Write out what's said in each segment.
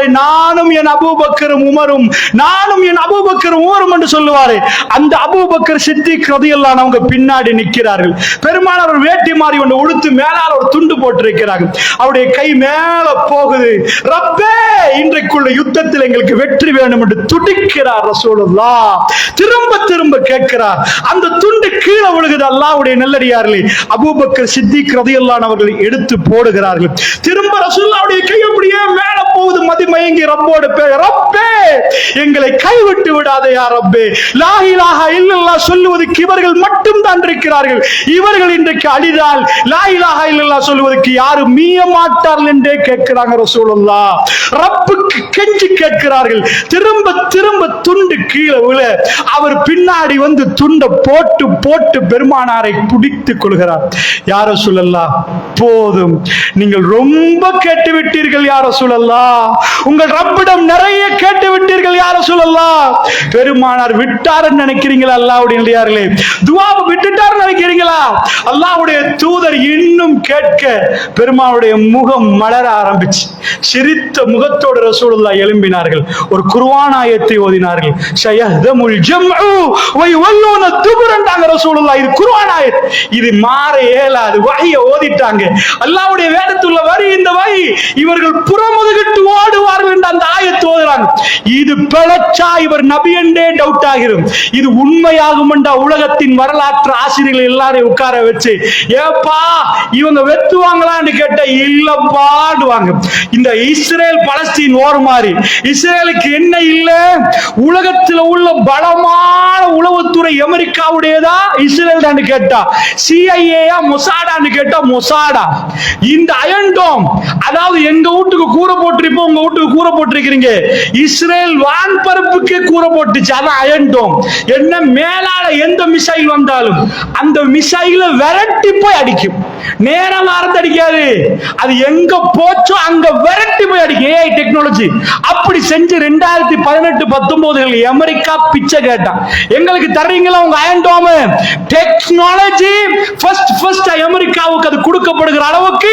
சொல்லுவாரு நானும் என் அபூபக்கரும் உமரும் நானும் என் அபூபக்கரும் உமரும் என்று சொல்லுவாரு. அந்த அபூபக்கர் சித்திக் ரதியல்லான் அவங்க பின்னாடி நிற்கிறார்கள். பெருமானார் ஒரு வேட்டி மாறி ஒன்று உடுத்து மேலால் ஒரு துண்டு போட்டிருக்கிறார்கள். அவருடைய கை மேல போகுது. ரப்பே இன்றைக்குள்ள யுத்தத்தில் எங்களுக்கு வெற்றி வேண்டும் என்று துடிக்கிறார் ரசூலுல்லா. திரும்ப திரும்ப கேட்கிறார். அந்த துண்டு கீழே விழுகுது அல்லாவுடைய நல்லடியார்களே. அபூபக்கர் சித்திக் ரதியல்லான் அவர்கள் எடுத்து போடுகிறார்கள். திரும்ப ரசூல்லாவுடைய கை அப்படியே மேல போகுது மதி மயங்கி ரப்போடு பே ரப்பே எங்களை கைவிட்டு விடாதே யா ரப்பே. லாஹிலாக இல்லல்லா சொல்லுவதற்கு இவர்கள் மட்டும் தான் இருக்கிறார்கள். இவர்கள் இன்றைக்கு அழிதால் லாஹிலாக இல்லல்லா சொல்லுவதற்கு யாரும் மீய மாட்டார்கள் என்றே கேட்கிறாங்க ரசூலுல்லா. ரப்புக்கு கெஞ்சி கேட்கிறார்கள். திரும்ப திரும்ப துண்டு கீழே விழ. அவர் பின்னாடி வந்து துண்டை போட்டு போட்டு பெருமானாரை பிடித்துக் கொள்கிறார். யார சொல்லலாம் போதும். நீங்கள் ரொம்ப கேட்டு விட்டீர்கள் யார சொல்லலாம் உங்கள் ரப்பிடம் நிறைய கேட்டு விட்டீர்கள் யார சொல்லலாம்? பெருமானார் விட்டார் நினைக்கிறீங்களா அல்லாவுடைய துவாவை விட்டுட்டார் நினைக்கிறீங்க அல்லாவுடைய தூதர் இன்னும் கேட்க பெருமாவுடைய முகம் மலர ஆரம்பிச்சு. சிரித்த முகத்தோடு ரசூலுல்லா எழும்பினார்கள். ஒரு குர்ஆன் ஆயத்தை ஓதினார்கள். ஷயஹ்தமுல் ஜம்உ வை யுவல்லூன துபுரன்டாங்க ரசூலுல்லா இது குர்ஆன் ஆயத். இது மாற இயலாது. வஹிய ஓதிட்டாங்க. அல்லாஹ்வுடைய வேதத்துள்ள வரி இந்த வரி இவர்கள் புறமுதுகிட்டு ஓடுவார்கள் என்று அந்த ஆயத்து ஓதுறாங்க. இது பிழைச்சா இவர் நபி என்றே டவுட் ஆகிரும். இது உண்மையாகும் உலகத்தின் வரலாற்று ஆசிரியர்கள் எல்லாரையும் உட்கார வச்சு ஏப்பா இவங்க வெத்துவாங்களான்னு கேட்ட இல்லப்பாடுவாங்க இந்த இஸ்ரேல் பலஸ்தீன் ஓர் மாதிரி இஸ்ரேலுக்கு என்ன இல்ல? உலகத்துல உள்ள பலமான உளவுத்துறை அமெரிக்காவுடையதா? இஸ்ரேல் தான் கேட்டா சிஐஏயா மொசாடான்னு கேட்டா மொசாடா. இந்த அயன்டோம் அதாவது எங்க வீட்டுக்கு கூற உங்க வீட்டு கூரை போட்டிருக்கிறீங்க. இஸ்ரேல் வான்பரப்புக்கு கூரை போட்டுச்சு. அதான் அயன்டோம் என்ன மேலால எந்த மிசைல் வந்தாலும் அந்த மிசைல விரட்டி போய் அடிக்கும். நேரம் மறந்து அடிக்காது அது எங்க போச்சோ அங்க விரட்டி போய் அடிக்கும். ஏஐ டெக்னாலஜி அப்படி செஞ்சு ரெண்டாயிரத்தி பதினெட்டு பத்தொன்பது அமெரிக்கா பிச்சை கேட்டான். எங்களுக்கு தர்றீங்களா உங்க அயன்டோம் டெக்னாலஜி ஃபர்ஸ்ட் ஃபர்ஸ்ட் அமெரிக்காவுக்கு அது கொடுக்கப்படுகிற அளவுக்கு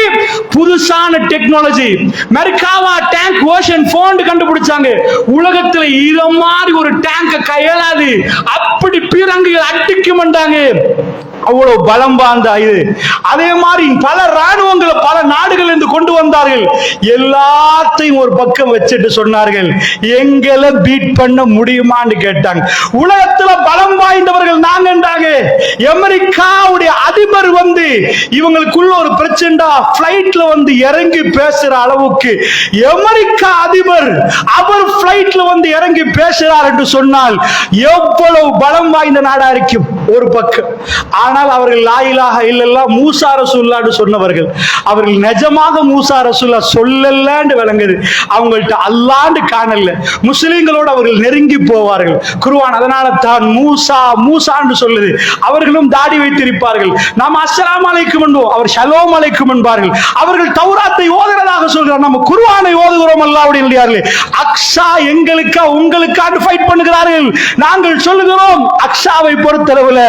புதுசான டெக்னாலஜி மெரிக்காவா டேங்க் டேங்க் ஓஷன் ஃபோன் கண்டுபிடிச்சாங்க. உலகத்துல இத மாதிரி ஒரு டேங்க கையலாது அப்படி பீரங்குகள் அடிக்க மாட்டாங்க அவ்வளவு பலம் வாய்ந்த இது. அதே மாதிரி பல ராணுவங்களை பல நாடுகள் இருந்து கொண்டு வந்தார்கள். எல்லாத்தையும் ஒரு பக்கம் வச்சுட்டு சொன்னார்கள். எங்களை பீட் பண்ண முடியுமான்னு கேட்டாங்க. உலகத்துல பலம் அமெரிக்காவுடைய அதிபர் வந்து இவங்களுக்குள்ள ஒரு பிரச்சனைடா பிளைட்ல வந்து இறங்கி பேசுற அளவுக்கு அமெரிக்கா அதிபர் அவர் பிளைட்ல வந்து இறங்கி பேசுறார் என்று சொன்னால் எவ்வளவு பலம் வாய்ந்த நாடா இருக்கும் ஒரு பக்கம். ஆனால் அவர்கள் லாயிலாக இல்லல்லா மூசா ரசூல்லான்னு சொன்னவர்கள் அவர்கள் நிஜமாக மூசா ரசூல்லா சொல்லலன்னு விளங்குது. அவங்கள்ட்ட அல்லாண்டு காணல. முஸ்லிம்களோடு அவர்கள் நெருங்கி போவார்கள். குருவான் அதனால தான் மூசா மூசான்னு சொல்லுது. அவர்கள் அவர்களும் தாடி வைத்திருப்பார்கள். நாம் அஸ்லாம் அலைக்கும் என்போம் அவர் ஷலோம் அலைக்கும் என்பார்கள். அவர்கள் தௌராத்தை ஓதுகிறதாக சொல்கிறார். நம்ம குருவானை ஓதுகிறோம் அல்லாவுடைய இல்லையார்களே அக்ஷா எங்களுக்கா உங்களுக்காண்டு ஃபைட் பண்ணுகிறார்கள். நாங்கள் சொல்லுகிறோம் அக்ஷாவை பொறுத்தளவுல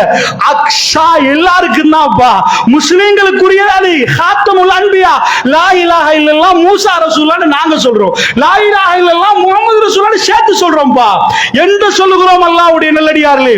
அக்ஷா எல்லாருக்கும் தான்ப்பா முஸ்லிம்களுக்குரியது ஹாத்தமுல் அன்பியா. லா இலாஹ இல்லல்லாஹ் மூசா ரசூலான்னு நாங்க சொல்றோம். லா இலாஹ இல்லல்லாஹ் முகமது ரசூலான்னு சேர்த்து சொல்றோம்ப்பா என்று சொல்லுகிறோம் அல்லாவுடைய நல்லடியார்களே.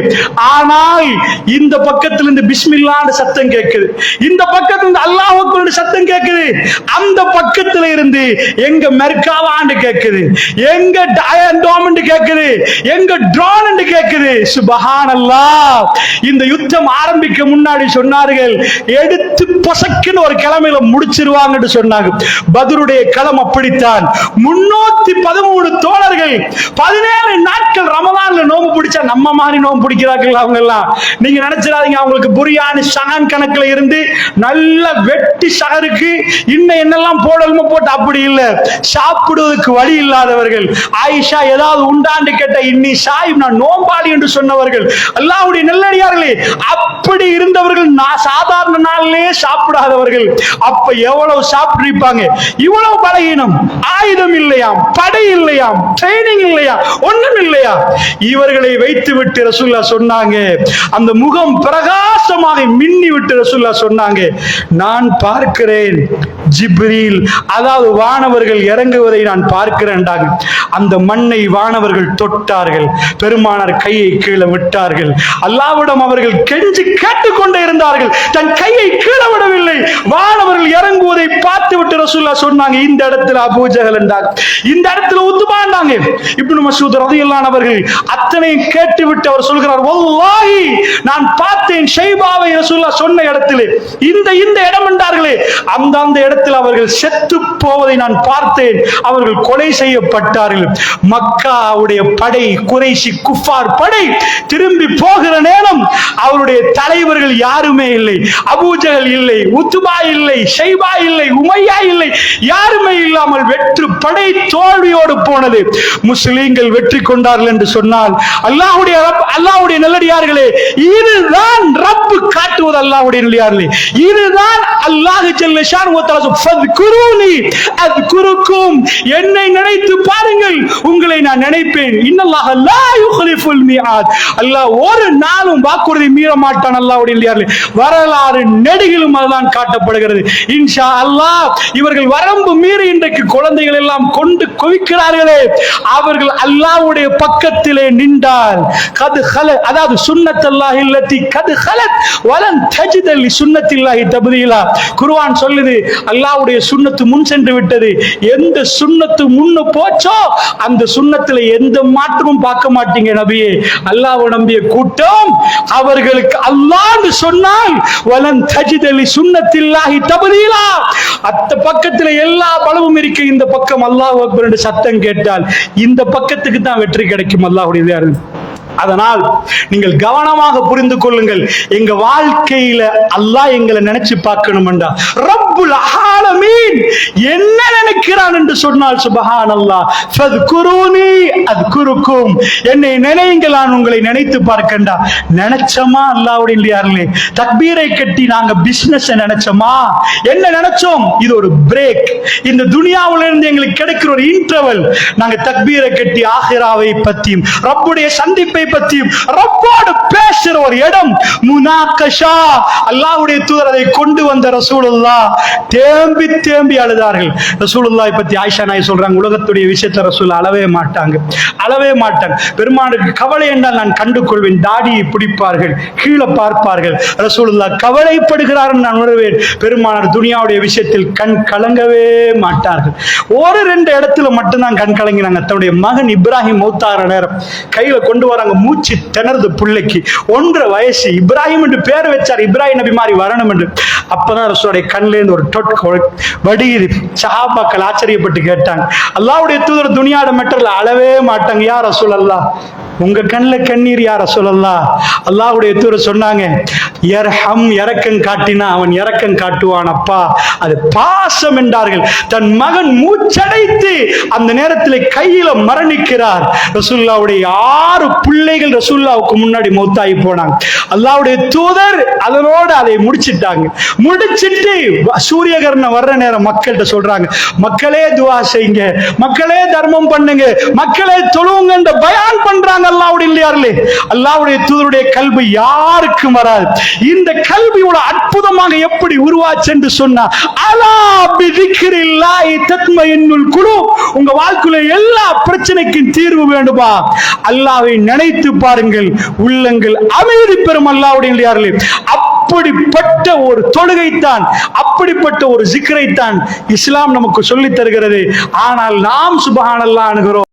ஆனால் இந்த பக்கத்துல இருந்து பிஸ்மில்லான்னு சத்தம் கேட்குது. இந்த பக்கத்துல இருந்து அல்லாஹ் சத்தம் கேட்குது. அந்த பக்கத்துல இருந்து எங்க மெர்காவான்னு கேட்குது. எங்க டயண்டோம்னு கேட்குது. எங்க ட்ரோன் கேட்குது. சுபஹானல்லாஹ். இந்த யுத்தம் ஆரம்பிக்க முன்னாடி சொன்னார்கள். எடுத்து பொசக்குன்னு ஒரு கிழமையில முடிச்சிருவாங்கன்னு சொன்னாங்க. பதருடைய களம் அப்படித்தான். முன்னூத்தி பதிமூணு தோழர்கள் பதினேழு பிடிச்சா நம்ம மாதிரி நோம் பிடிக்கிறார்கள் அவங்க எல்லாம் நீங்க நினைச்சிடாதீங்க அவங்களுக்கு புரியான சகான் கணக்குல இருந்து நல்ல வெட்டி சகருக்கு இன்னும் என்னெல்லாம் போடலுமோ போட்டு அப்படி இல்லை. சாப்பிடுவதற்கு வழி இல்லாதவர்கள். ஆயிஷா ஏதாவது உண்டாண்டு கேட்ட இன்னி சாயும் நான் நோம்பாளி என்று சொன்னவர்கள். அல்லாவுடைய நல்லடியார்களே அப்படி இருந்தவர்கள் நான் சாதாரண நாளிலே சாப்பிடாதவர்கள். அப்ப எவ்வளவு சாப்பிட்டிருப்பாங்க? இவ்வளவு பலகீனம். ஆயுதம் இல்லையாம் படை இல்லையாம் ட்ரைனிங் இல்லையா ஒண்ணும் இல்லையா? இவர்களை முகத்தை வைத்து விட்டு ரசுல்லா சொன்னாங்க. அந்த முகம் பிரகாசமாக மின்னி விட்டு ரசுல்லா சொன்னாங்க. நான் பார்க்கிறேன் ஜிப்ரீல் அதாவது வானவர்கள் இறங்குவதை நான் பார்க்கிறேன்டாங்க அந்த மண்ணை வானவர்கள் தொட்டார்கள். பெருமானார் கையை கீழே விட்டார்கள். அல்லாவிடம் அவர்கள் கெஞ்சி கேட்டுக்கொண்டே இருந்தார்கள். தன் கையை கீழே விடவில்லை. வானவர்கள் இறங்குவதை பார்த்து விட்டு ரசூல்லா சொன்னாங்க. இந்த இடத்துல அபூஜகல் என்றாங்க. இந்த இடத்துல உத்துமாண்டாங்க இப்படி மசூத் ரதியல்லானவர்கள் அத்தனை கேட்டுவிட்டு அவர் சொல்கிறார் வல்லாஹி நான் பார்த்தேன் ஷைபாவை ரசூல்லா சொன்ன இடத்திலே. இந்த இந்த இடம் என்றார்களே அந்த அந்த இடத்தில் அவர்கள் செத்து போவதை நான் பார்த்தேன். அவர்கள் கொலை செய்யப்பட்டார்கள். மக்காவுடைய படை குறைசி குஃபார் படை திரும்பி போகிற நேரம் அவருடைய தலைவர்கள் யாருமே இல்லை. அபூஜகல் இல்லை உத்துபா இல்லை ஷைபா இல்லை உமையா இல்லை யாருமே இல்லாமல் வெற்று படை தோல்வியோடு போனது. முஸ்லீம்கள் வெற்றி கொண்டார்கள் என்று சொன்னால் அல்லாஹுடைய ரப் அல்லாஹ்வுடைய நல்லடியார்களே இதுதான் ரப்பு காட்டுவது அல்லாஹுடைய நல்லடியார்களே. இதுதான் அல்லாஹ் ஜல்ல ஷான் வ அத்குருக்கும் என்னை நினைத்து பாருங்கள் உங்களை நான் நினைப்பேன். இன்னல்லாஹ் லா யுக்லிஃபுல் மிஆத். அல்லாஹ் ஒரு நாளும் வாக்குறுதி மீற மாட்டான் அல்லாஹ்வுடைய நல்லடியார்களே. வரலாறு நெடுகிலும் அதுதான் காட்டப்படுகிறது. இன்ஷா அல்லாஹ் இவர்கள் வரம்பு மீறி இன்றைக்கு குழந்தைகள் எல்லாம் கொண்டு குவிக்கிறார்களே. அவர்கள் அல்லாஹ்வுடைய பக்கத்திலே நின்றால் கது ஹல அதாவது சுண்ணத்தல்லாஹ் இல்லத்தி கது ஹலத் வலன் தஜிதல் சுன்னத்தில்லாஹி தபதியிலா குர்ஆன் சொல்லுது அல்லாஹ்வுடைய சுன்னத்து முன் சென்று விட்டது. எந்த சுன்னத்து முன்ன போச்சோ அந்த சுன்னத்துல எந்த மாற்றமும் பார்க்க மாட்டீங்க நபியே. அல்லாஹ்வை நம்பிய கூட்டம் அவர்களுக்கு அல்லாஹ்னு சொன்னால் வலன் தஜிதலி சுன்னத்தில்லாஹி தப்தீலா. அத்த பக்கத்துல எல்லா பலவும் இருக்கு இந்த பக்கம் அல்லாஹ் அக்பர் என்று சத்தம் கேட்டால் இந்த பக்கத்துக்கு தான் வெற்றி கிடைக்கும் அல்லாஹ்வுடைய அதனால் நீங்கள் கவனமாக புரிந்து கொள்ளுங்கள். எங்க வாழ்க்கையில அல்லாஹ் எங்களை நினைச்சு பார்க்கணும் ரப்புல் ஆலமீன். என்ன நினைக்கிறான் என்று சொன்னால் சுபஹான் அல்லாஹ் ஃபத்குரூனி அத்குருக்கும். என்னை நினையுங்கள் நான் உங்களை நினைத்து பார்க்கண்டா. நினைச்சமா அல்லாஹ்வுடைய இல்லையார்களே தக்பீரை கட்டி நாங்க பிசினஸ் நினைச்சோமா? என்ன நினைச்சோம்? இது ஒரு பிரேக் இந்த துனியாவுல இருந்து எங்களுக்கு கிடைக்கிற ஒரு இன்டர்வல் நாங்க தக்பீரை கட்டி ஆஹிராவை பத்தியும் ரப்புடைய சந்திப்பை பத்தியும் ரப்போடு பேசுற ஒரு இடம் முனாக்கஷா. அல்லாவுடைய தூதர் அதை கொண்டு வந்த ரசூலுல்லா. தேம்பி தேம்பி அழுதார்கள். ரசூலுல்லாஹ் பத்தி ஆயிஷா நாய் சொல்றாங்க உலகத்துடைய விஷயத்தை ரசூல் அளவே மாட்டாங்க. அளவே மாட்டாங்க. பெருமானுக்கு கவலை என்றால் நான் கண்டு கொள்வேன் தாடியை பிடிப்பார்கள் கீழே பார்ப்பார்கள். ரசூலுல்லா கவலைப்படுகிறார் நான் உணர்வேன். பெருமானார் துனியாவுடைய விஷயத்தில் கண் கலங்கவே மாட்டார்கள். ஒரு ரெண்டு இடத்துல மட்டும்தான் கண் கலங்கினாங்க. தன்னுடைய மகன் இப்ராஹிம் மௌத்தார நேரம் கையில கொண்டு வராங்க. மூச்சு திணறுது பிள்ளைக்கு. ஒன்றரை வயசு. இப்ராஹிம் என்று பேர் வச்சார். இப்ராஹிம் நபி மாதிரி வரணும் என்று. அப்பதான் ரசூலுடைய கண்ணுல இருந்து ஒரு டொட் வடியுது. சஹாபாக்கள் ஆச்சரியப்பட்டு கேட்டாங்க. அல்லாவுடைய தூதர் துணியாட மெட்டர்ல அளவே மாட்டாங்க. யார் ரசூல் அல்லாஹ் உங்க கண்ணில் கண்ணீர் யார் சொல்லலா? அல்லாவுடைய தூர சொன்னாங்க எர்ஹம் இறக்கம் காட்டினா அவன் இறக்கம் காட்டுவான் அப்பா. அது பாசம் என்றார்கள். தன் மகன் மூச்சடைத்து அந்த நேரத்தில் கையில மரணிக்கிறார். ரசூல்லாவுடைய ஆறு பிள்ளைகள் ரசூல்லாவுக்கு முன்னாடி மௌத்தாகி போனாங்க. அல்லாவுடைய தூதர் அதனோடு அதை முடிச்சிட்டாங்க. முடிச்சிட்டு சூரியகரணம் வர்ற நேரம் மக்கள்கிட்ட சொல்றாங்க மக்களே துவா செய்யுங்க மக்களே தர்மம் பண்ணுங்க மக்களே தொழுவுங்க பயான் பண்றாங்க அல்லாவுடைய இல்லையார்களே? அல்லாவுடைய தூதருடைய கல்வி யாருக்கும் வராது. இந்த கல்வி இவ்வளவு அற்புதமாக எப்படி உருவாச்சு என்று சொன்னா அலா பிதிக்கிரில்லாஹி தத்மயின்னுல் குழு உங்க வாழ்க்கையில எல்லா பிரச்சனைக்கும் தீர்வு வேண்டுமா? அல்லாவை நினைத்து பாருங்கள். உள்ளங்கள் அமைதி பெறும் அல்லாவுடைய இல்லையார்களே. அப்படிப்பட்ட ஒரு தொழுகைத்தான் அப்படிப்பட்ட ஒரு சிக்கரைத்தான் இஸ்லாம் நமக்கு சொல்லித் தருகிறது. ஆனால் நாம் சுபகானல்லா அணுகிறோம்